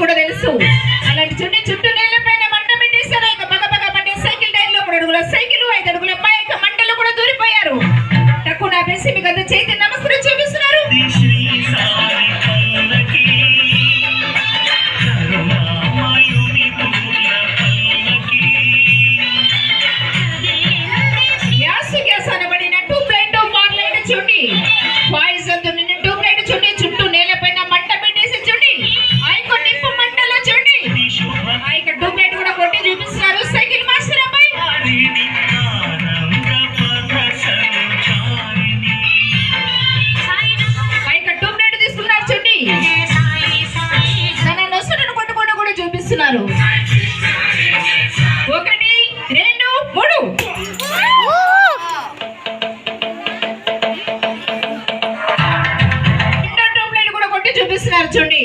కూడా తెలుసు ఒకటి చూపిస్తున్నారు చూడండి.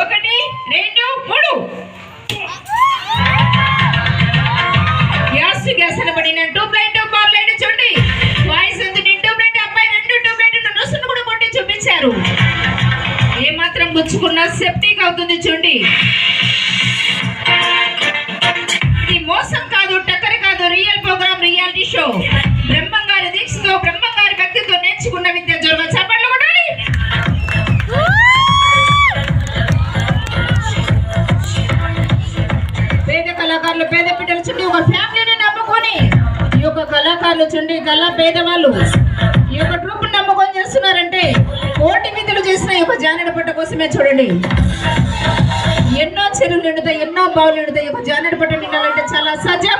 ఒకటి రెండు మూడు. గ్యాస్ గ్యాస్ అనబడిన ట్యూబ్ లైట్ బార్ లైట్ చూడండి. వాయిస్ ఉంది. ట్యూబ్ లైట్ అబ్బాయి రెండు ట్యూబ్ లైట్ నూసును కూడా కొట్టి చూపించారు. ఏ మాత్రం గుచ్చుకున్నా సెప్టిక్ అవుతుంది చూడండి. కళాకారులు పేద బిడ్డలు చుండి ఒక ఫ్యామిలీని నమ్ముకొని ఈ యొక్క కళాకారులు చుండి గల పేదవాళ్ళు ఈ యొక్క ట్రూప్ నమ్మకం చేస్తున్నారంటే కోటి విధులు చేసిన ఈ యొక్క జానడ పట్ట కోసమే చూడండి. ఎన్నో చెరువులు నిండుతాయి ఎన్నో బావులు నిండుతాయి ఈ యొక్క జానెడ పట్ట నిండాలంటే చాలా సహజం.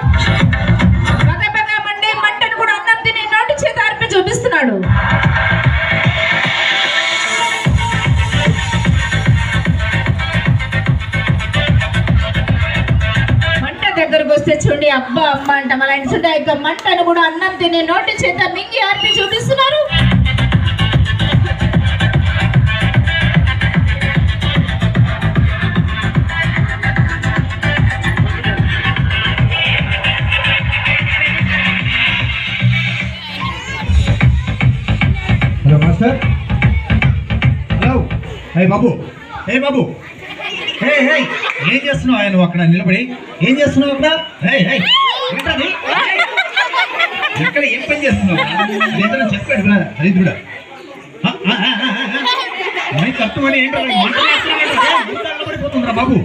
చూడండి అబ్బా అమ్మ అంట. మళ్ళీ చూడండి ఆ యొక్క మంటను కూడా అన్నం తినే నోటి చేత మింగి ఆర్పి చూపిస్తున్నారు. Hello master. హలో. హే బాబు. హే బాబు. హే హే ఏం చేస్తున్నావు ఆయన అక్కడ నిలబడి? ఏం చేస్తున్నావు అక్కడ? హే హే ఏంటది ఎక్కడ ఏం పని చేస్తున్నావు? ఏదైనా చెప్పాడు కదా దరిద్రుడా ఏంటో బాబు.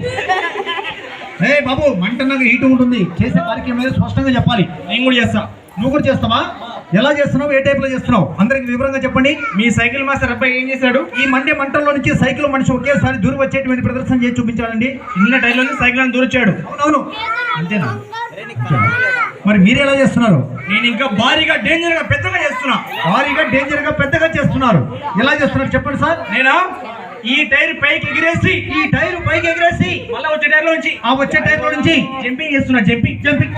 హే బాబు మంట నాకు హీట్ ఉంటుంది. చేసే కార్యక్రమం స్పష్టంగా చెప్పాలి. నేను కూడా చేస్తా. నువ్వు కూడా చేస్తావా? ఎలా చేస్తున్నావు? ఏ టైప్లో చేస్తున్నావు? అందరికి వివరంగా చెప్పండి. మీ సైకిల్ మాస్టర్ అబ్బాయి ఏం చేశాడు? ఈ మండే మంటల్లో నుంచి సైకిల్ మనిషి ఒకేసారి దూరం వచ్చేటువంటి ప్రదర్శన చేసి చూపించాలండి చిన్న టైర్లో సైకిల్ దూరొచ్చాడు అవునవును. అంతేనా? మరి మీరు ఎలా చేస్తున్నారు? నేను ఇంకా భారీగా డేంజర్గా పెద్దగా చేస్తున్నా. భారీగా డేంజర్గా పెద్దగా చేస్తున్నారు. ఎలా చేస్తున్నారు చెప్పండి సార్. నేను? ఈ టైర్ పైకి ఎగిరేసి ఈ టైర్ పైకి ఎగిరేసి మళ్ళా వచ్చే టైర్ నుంచి ఆ వచ్చే టైర్లో నుంచి జంపింగ్ చేస్తున్నా జంపింగ్. జంపింగ్.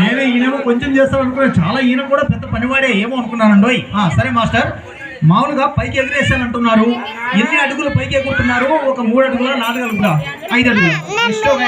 నేనే ఈయనేమో కొంచెం చేస్తాను అనుకున్నాను. చాలా ఈయన కూడా పెద్ద పనివాడే ఏమో అనుకున్నానండోయ్. సరే మాస్టర్. మామూలుగా పైకి ఎగిరేసాను అంటున్నారు. ఎన్ని అడుగులు పైకి ఎగురుతున్నారు? ఒక మూడు అడుగుల నాలుగు అడుగుల. ఐదు అడుగులు.